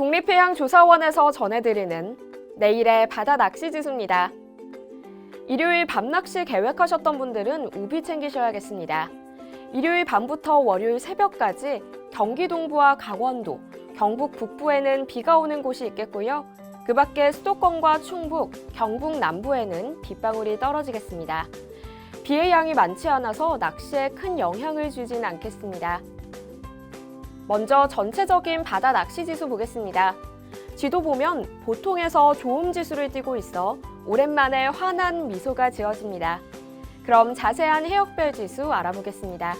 국립해양조사원에서 전해드리는 내일의 바다 낚시 지수입니다. 일요일 밤낚시 계획하셨던 분들은 우비 챙기셔야겠습니다. 일요일 밤부터 월요일 새벽까지 경기 동부와 강원도, 경북 북부에는 비가 오는 곳이 있겠고요. 그 밖에 수도권과 충북, 경북 남부에는 빗방울이 떨어지겠습니다. 비의 양이 많지 않아서 낚시에 큰 영향을 주진 않겠습니다. 먼저 전체적인 바다 낚시 지수 보겠습니다. 지도 보면 보통에서 좋음 지수를 띠고 있어 오랜만에 환한 미소가 지어집니다. 그럼 자세한 해역별 지수 알아보겠습니다.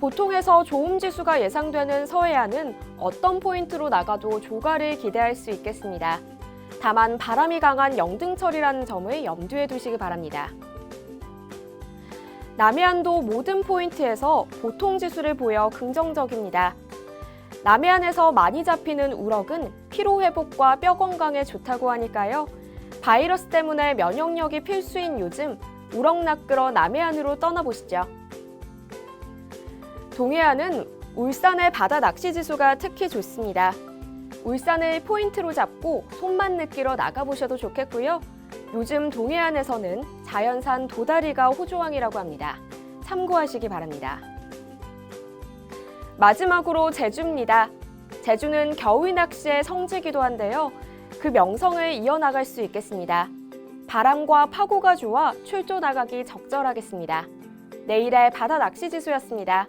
보통에서 좋음 지수가 예상되는 서해안은 어떤 포인트로 나가도 조가를 기대할 수 있겠습니다. 다만 바람이 강한 영등철이라는 점을 염두에 두시기 바랍니다. 남해안도 모든 포인트에서 보통 지수를 보여 긍정적입니다. 남해안에서 많이 잡히는 우럭은 피로 회복과 뼈 건강에 좋다고 하니까요. 바이러스 때문에 면역력이 필수인 요즘 우럭 낚으러 남해안으로 떠나보시죠. 동해안은 울산의 바다 낚시 지수가 특히 좋습니다. 울산을 포인트로 잡고 손만 느끼러 나가보셔도 좋겠고요. 요즘 동해안에서는 자연산 도다리가 호조왕이라고 합니다. 참고하시기 바랍니다. 마지막으로 제주입니다. 제주는 겨울 낚시의 성지기도 한데요. 그 명성을 이어나갈 수 있겠습니다. 바람과 파고가 좋아 출조 나가기 적절하겠습니다. 내일의 바다 낚시 지수였습니다.